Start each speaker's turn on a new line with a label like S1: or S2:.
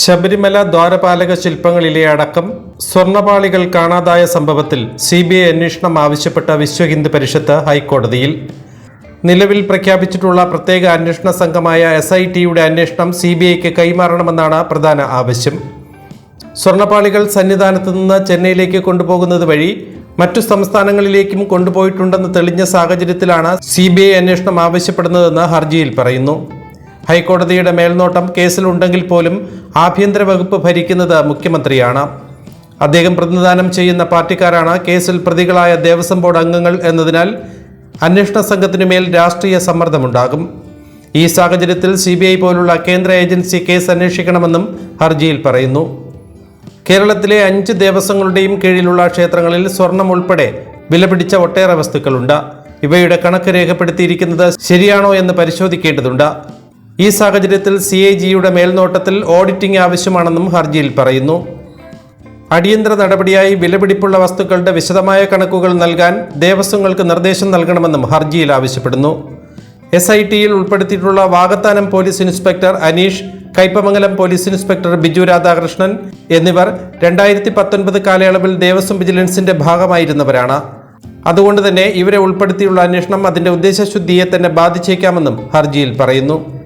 S1: ശബരിമല ദ്വാരപാലക ശില്പങ്ങളിലെ അടക്കം സ്വർണപാളികൾ കാണാതായ സംഭവത്തിൽ സി ബി ഐ അന്വേഷണം ആവശ്യപ്പെട്ട വിശ്വ ഹിന്ദു പരിഷത്ത് ഹൈക്കോടതിയിൽ. നിലവിൽ പ്രഖ്യാപിച്ചിട്ടുള്ള പ്രത്യേക അന്വേഷണ സംഘമായ എസ് ഐ ടിയുടെ അന്വേഷണം സി ബി ഐക്ക് കൈമാറണമെന്നാണ് പ്രധാന ആവശ്യം. സ്വർണപാളികൾ സന്നിധാനത്ത് നിന്ന് ചെന്നൈയിലേക്ക് കൊണ്ടുപോകുന്നത് വഴി മറ്റു സംസ്ഥാനങ്ങളിലേക്കും കൊണ്ടുപോയിട്ടുണ്ടെന്ന് തെളിഞ്ഞ സാഹചര്യത്തിലാണ് സി ബി ഐ അന്വേഷണം ആവശ്യപ്പെടുന്നതെന്ന് ഹർജിയിൽ പറയുന്നു. ഹൈക്കോടതിയുടെ മേൽനോട്ടം കേസിലുണ്ടെങ്കിൽ പോലും ആഭ്യന്തര വകുപ്പ് ഭരിക്കുന്നത് മുഖ്യമന്ത്രിയാണ്. അദ്ദേഹം പ്രതിനിധാനം ചെയ്യുന്ന പാർട്ടിക്കാരാണ് കേസിൽ പ്രതികളായ ദേവസ്വം ബോർഡ് അംഗങ്ങൾ എന്നതിനാൽ അന്വേഷണ സംഘത്തിനു മേൽ രാഷ്ട്രീയ സമ്മർദ്ദമുണ്ടാകും. ഈ സാഹചര്യത്തിൽ സി ബി ഐ പോലുള്ള കേന്ദ്ര ഏജൻസി കേസ് അന്വേഷിക്കണമെന്നും ഹർജിയിൽ പറയുന്നു. കേരളത്തിലെ അഞ്ച് ദേവസ്വങ്ങളുടെയും കീഴിലുള്ള ക്ഷേത്രങ്ങളിൽ സ്വർണം ഉൾപ്പെടെ വിലപിടിച്ച ഒട്ടേറെ വസ്തുക്കളുണ്ട്. ഇവയുടെ കണക്ക് രേഖപ്പെടുത്തിയിരിക്കുന്നത് ശരിയാണോ എന്ന് പരിശോധിക്കേണ്ടതുണ്ട്. ഈ സാഹചര്യത്തിൽ സി ഐ ജിയുടെ മേൽനോട്ടത്തിൽ ഓഡിറ്റിംഗ് ആവശ്യമാണെന്നും ഹർജിയിൽ പറയുന്നു. അടിയന്തര നടപടിയായി വിലപിടിപ്പുള്ള വസ്തുക്കളുടെ വിശദമായ കണക്കുകൾ നൽകാൻ ദേവസ്വങ്ങൾക്ക് നിർദ്ദേശം നൽകണമെന്നും ഹർജിയിൽ ആവശ്യപ്പെടുന്നു. എസ് ഐ ടിയിൽ ഉൾപ്പെടുത്തിയിട്ടുള്ള Vakathanam police inspector Aneesh Kaipamangalam police inspector Biju Radhakrishnan എന്നിവർ രണ്ടായിരത്തി പത്തൊൻപത് കാലയളവിൽ ദേവസ്വം വിജിലൻസിന്റെ ഭാഗമായിരുന്നവരാണ്. അതുകൊണ്ട് തന്നെ ഇവരെ ഉൾപ്പെടുത്തിയുള്ള അന്വേഷണം അതിന്റെ ഉദ്ദേശശുദ്ധിയെ തന്നെ ബാധിച്ചേക്കാമെന്നും ഹർജിയിൽ പറയുന്നു.